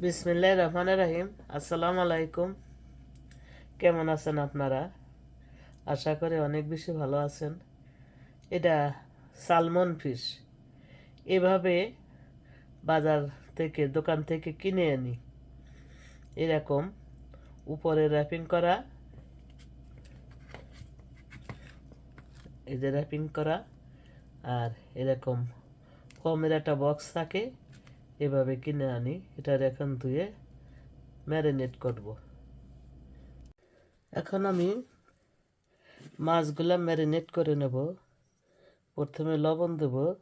বিসমিল্লাহ রহমান রাহিম। আসসালামু আলাইকুম। কেমন আছেন আপনারা? আশা করি অনেক বেশি ভালো আছেন। এটা সালমন ফিশ। এভাবে বাজার থেকে, দোকান থেকে কিনে আনি। এরকম উপরে র্যাপিং করা যে র্যাপিং করা, আর এরকম ফোমের একটা বক্স থাকে। এভাবে কিনে আনি, এটার এখন ধুয়ে ম্যারিনেট করব। এখন আমি মাছগুলা ম্যারিনেট করে নেব। প্রথমে লবণ দেব।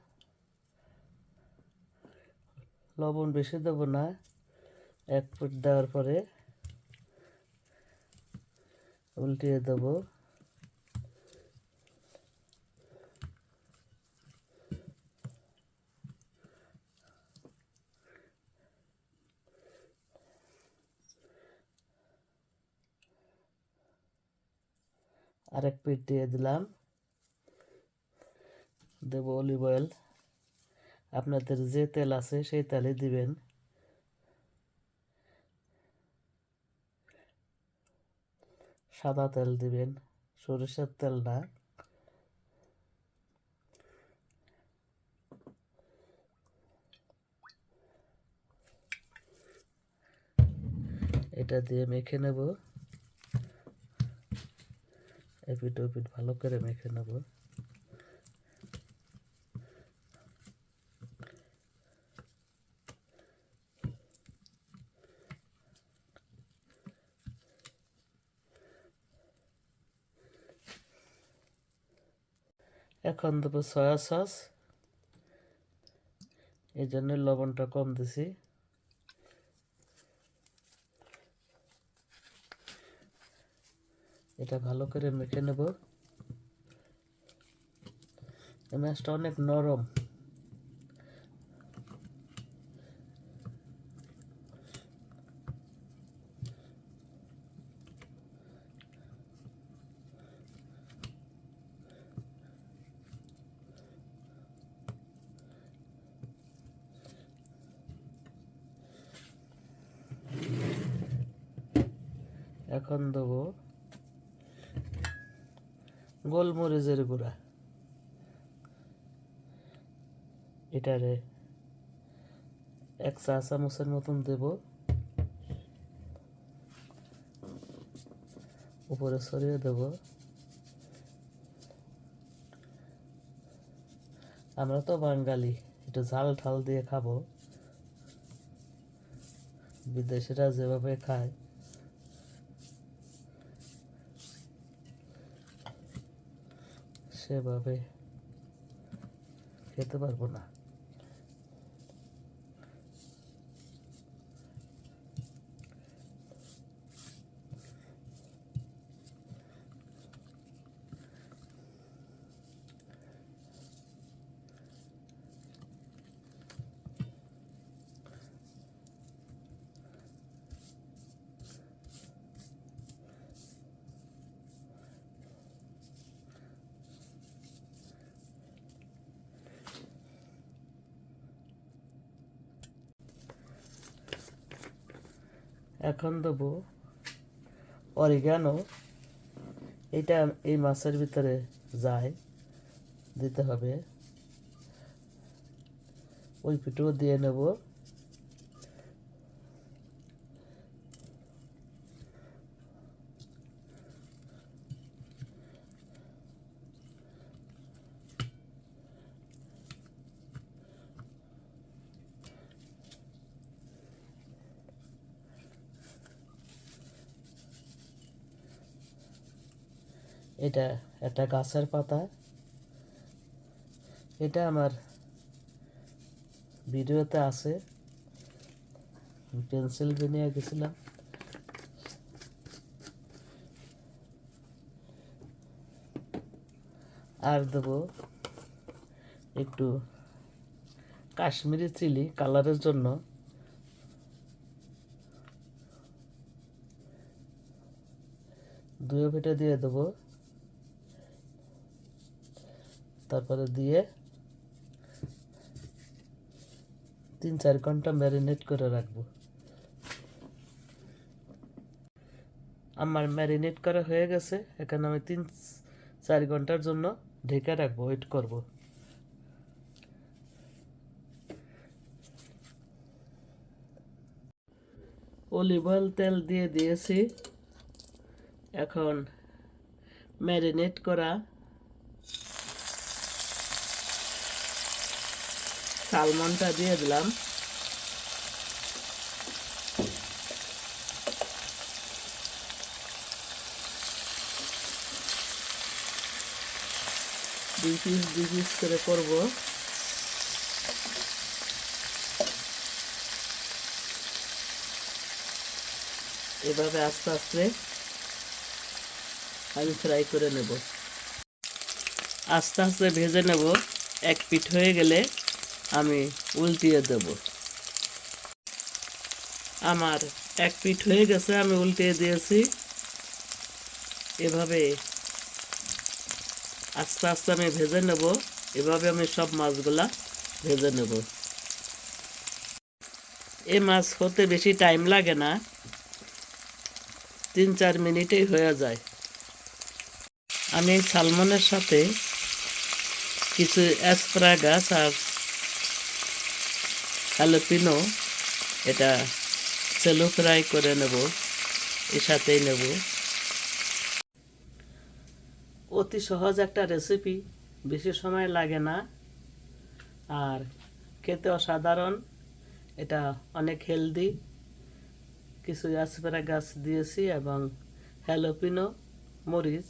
লবণ বেশি দেব না। এক ফুট দেওয়ার পরে উল্টিয়ে দেবো। আরেক পিঠ দিয়ে দিলাম। দেব অলিভ অয়েল আপনাদের যে তেল আছে সেই তেলে দিবেন। সাদা তেল দিবেন, সরিষার তেল না। এটা দিয়ে মেখে নেব। এপিট ভালো করে মেখে নেব। এখন দেবো সয়া সস এই জন্য লবণটা কম দিছি। এটা ভালো করে মেখে নেব। মাছটা অনেক নরম। এখন দেবো গোলমরিচের গুঁড়া। এটারে এক চা চামচের মতন দেব। উপরে ছড়িয়ে দেব। আমরা তো বাঙালি, একটু ঝাল ঠাল দিয়ে খাব। বিদেশিরা যেভাবে খায়। সেভাবে খেতে পারব না। এখন দেব অরিগানো এটা এই মাছের ভিতরে যায় দিতে হবে। ওই পিঠেও দিয়ে নেব। এটা একটা গাছের পাতা। এটা আমার ভিডিওতে আছে। পেনসিলভেনিয়া গেছিলাম। আর দেবো একটু কাশ্মীরি চিলি কালারের জন্য। দুয়ে ফেটে দিয়ে দেবো। তারপরে দিয়ে তিন চার ঘণ্টা ম্যারিনেট করে রাখব। আমার ম্যারিনেট করা হয়ে গেছে, এখানে আমি তিন চার ঘণ্টার জন্য ঢেকে রাখব ওয়েট করব। অলিভ অয়েল তেল দিয়ে দিয়েছি। এখন ম্যারিনেট করা সালমনটা দিয়ে দিলাম। দুই পিস দুই পিস করে করব। এভাবে আস্তে আস্তে আমি ফ্রাই করে নেব। আস্তে আস্তে ভেজে নেব। এক পিঠ হয়ে গেলে আমি উল্টিয়ে দেব। আমার এক পিঠ হয়ে গেছে, আমি উল্টিয়ে দিয়েছি। এভাবে আস্তে আস্তে আমি ভেজে নেব। এভাবে আমি সব মাছগুলা ভেজে নেব। এ মাছ হতে বেশি টাইম লাগে না। তিন চার মিনিটেই হয়ে যায়। আমি সালমনের সাথে কিছু অ্যাসপ্রা গাছ আর হ্যালোপিনো এটা সেলো ফ্রাই করে নেব, এর সাথেই নেব। অতি সহজ একটা রেসিপি বেশি সময় লাগে না। আর খেতে অসাধারণ, এটা অনেক হেলদি কিছু গাছ দিয়েছি এবং হ্যালোপিনো মরিচ,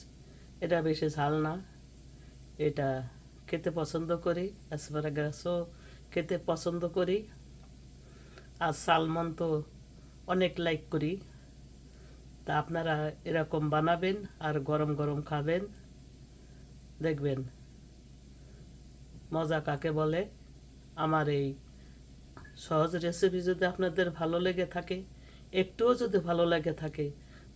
এটা বেশি ঝাল না। এটা খেতে পছন্দ করি গাছও খেতে পছন্দ করি। আর সালমন তো অনেক লাইক করি। তা আপনারা এরকম বানাবেন আর গরম গরম খাবেন। দেখবেন মজা কাকে বলে? আমার এই সহজ রেসিপি যদি আপনাদের ভালো লেগে থাকে, একটুও যদি ভালো লেগে থাকে,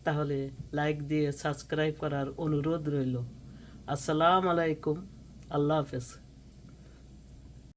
তাহলে লাইক দিয়ে সাবস্ক্রাইব করার অনুরোধ রইল। আসসালামু আলাইকুম, আল্লাহ হাফেজ।